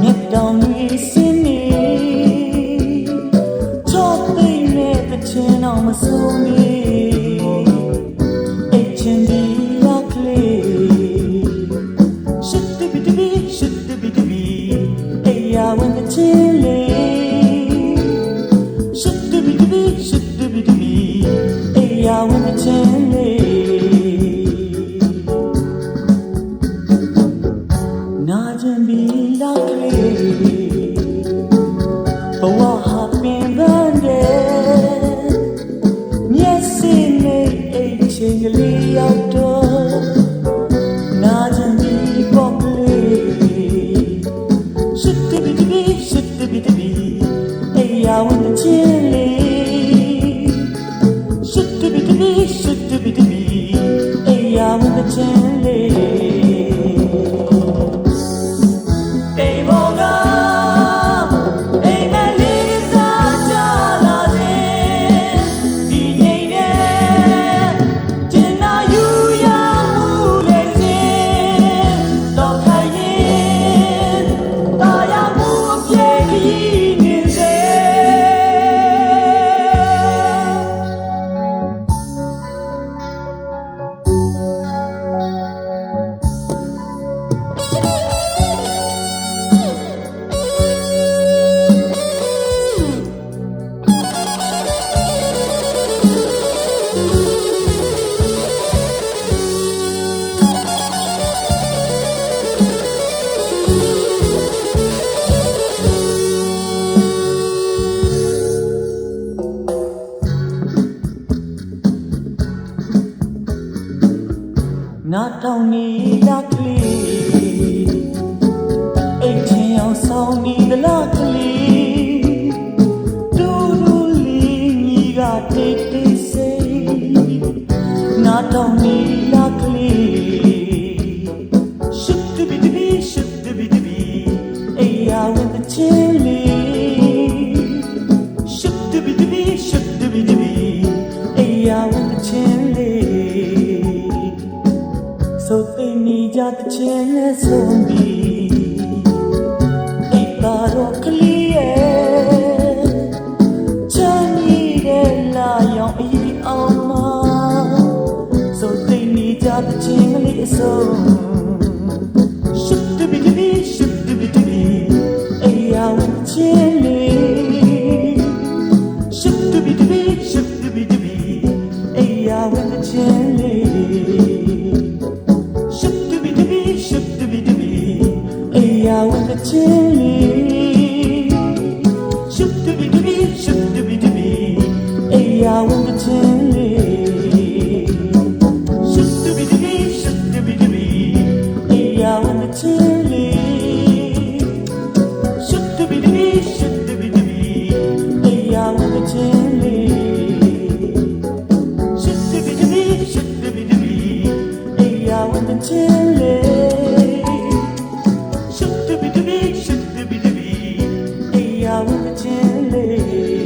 မြတ်တော်မီစင်နေချော့သိနဲ့တချင်တော်မဆုံးမီအချင်းဒီလက်လေးရှစ်တဘီတဘီရှစ်တဘီတဘီအရာဝန်တချင်လေး Shoot, baby, baby, shoot, baby, baby. Hey, I want to chill. နာတောင်နီလာကလေးအိတ်ချင်အောင်ဆောင်နီလာက နေကြတဲ့ချင်းနဲ့ဆုံးပြီဒီပါတော့ကလေးရဲ့ချမ်းမြေတဲ့လာရောင်အေး Should be to be, should be to be, a hour and ten. Chia